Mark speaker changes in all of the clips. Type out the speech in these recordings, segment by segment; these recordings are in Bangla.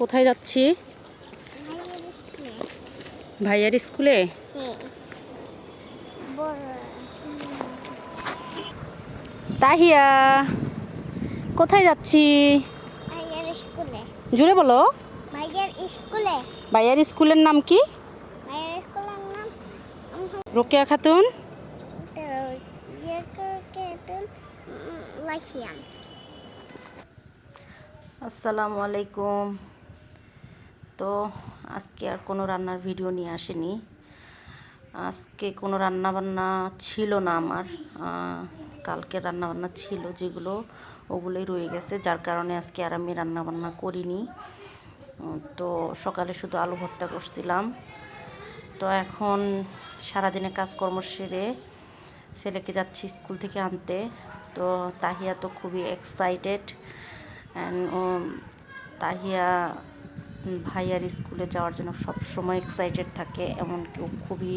Speaker 1: কোথায় যাচ্ছি? ভাইয়ার স্কুলে? তাহিয়া, কোথায় যাচ্ছি? জুড়ে বলো।
Speaker 2: ভাইয়ার
Speaker 1: স্কুলের নাম কি? রোকেয়া খাতুন? আসসালামু আলাইকুম। তো আজকে আর কোনো রান্নার ভিডিও নিয়ে আসেনি। আজকে কোনো রান্না বান্না ছিল না আমার। কালকে রান্না বান্না ছিল যেগুলো, ওগুলোই রয়ে গেছে, যার কারণে আজকে আর আমি রান্না বান্না করিনি তো সকালে শুধু আলু ভর্তা করছিলাম। তো এখন সারাদিনে কাজকর্ম সেরে ছেলেকে যাচ্ছি স্কুল থেকে আনতে। তো তাহিয়া তো খুবই এক্সাইটেড অ্যান্ড তাহিয়া ভাইয়ার স্কুলে যাওয়ার জন্য সব সময় এক্সাইটেড থাকে এমনকি খুবই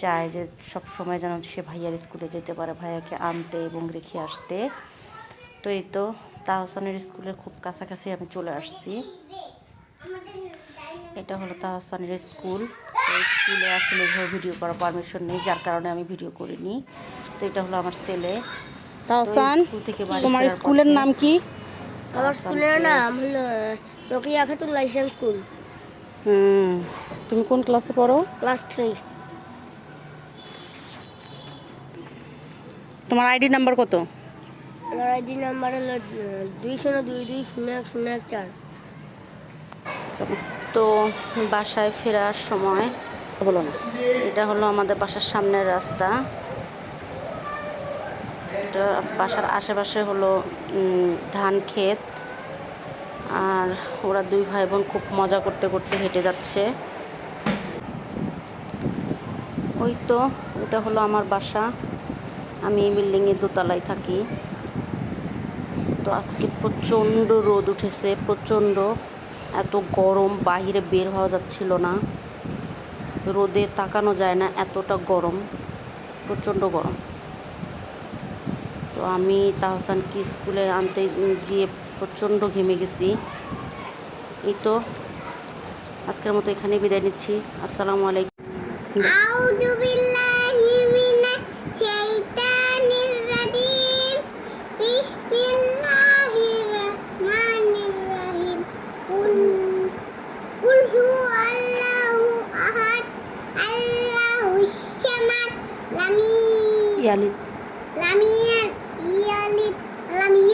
Speaker 1: চায় যে সব সময় যেন সে ভাইয়ার স্কুলে যেতে পারে ভাইয়াকে আনতে এবং রেখে আসতে। তো এই তো তাহসানের স্কুলের খুব কাছাকাছি আমি চলে আসছি। এটা হলো তাহসানের স্কুল। স্কুলে আসলে এভাবে ভিডিও করার পারমিশন নেই যার কারণে আমি ভিডিও করিনি। তো এটা হলো আমার ছেলে।
Speaker 3: তাহসান
Speaker 1: স্কুল থেকে
Speaker 3: তোমার স্কুলের নাম কি?
Speaker 2: আমার স্কুলের নাম হলো রকিয়া খাতুন লাইসেন্স স্কুল
Speaker 3: হুম তুমি কোন ক্লাসে পড়ো?
Speaker 2: ক্লাস থ্রি
Speaker 3: তোমার আইডি নাম্বার কত?
Speaker 2: আমার আইডি নাম্বার হলো দুই শূন্য দুই দুই শূন্য এক শূন্য এক চার।
Speaker 3: চলো।
Speaker 1: তো বাসায় ফেরার সময়
Speaker 3: বলো না।
Speaker 1: এটা হলো আমাদের বাসার সামনের রাস্তা। এটা বাসার আশেপাশে হলো ধান ক্ষেত। আর ওরা দুই ভাই বোন খুব মজা করতে করতে হেঁটে যাচ্ছে। ওই তো, এটা হলো আমার বাসা। আমি এই বিল্ডিংয়ে দোতলায় থাকি। তো আজকে প্রচণ্ড রোদ উঠেছে, প্রচণ্ড। এত গরম বাইরে বের হওয়া যাচ্ছিল না। রোদে তাকানো যায় না, এতটা গরম, প্রচণ্ড গরম। তো আমি তাহসানকে স্কুলে আনতে গিয়ে প্রচণ্ড ঘেমে গেছি। এই তো আজকের মতো এখানে বিদায় নিচ্ছি। আসসালামু আলাইকুম।
Speaker 2: লামিয়া
Speaker 1: ইয়ালিদ। লামিয়া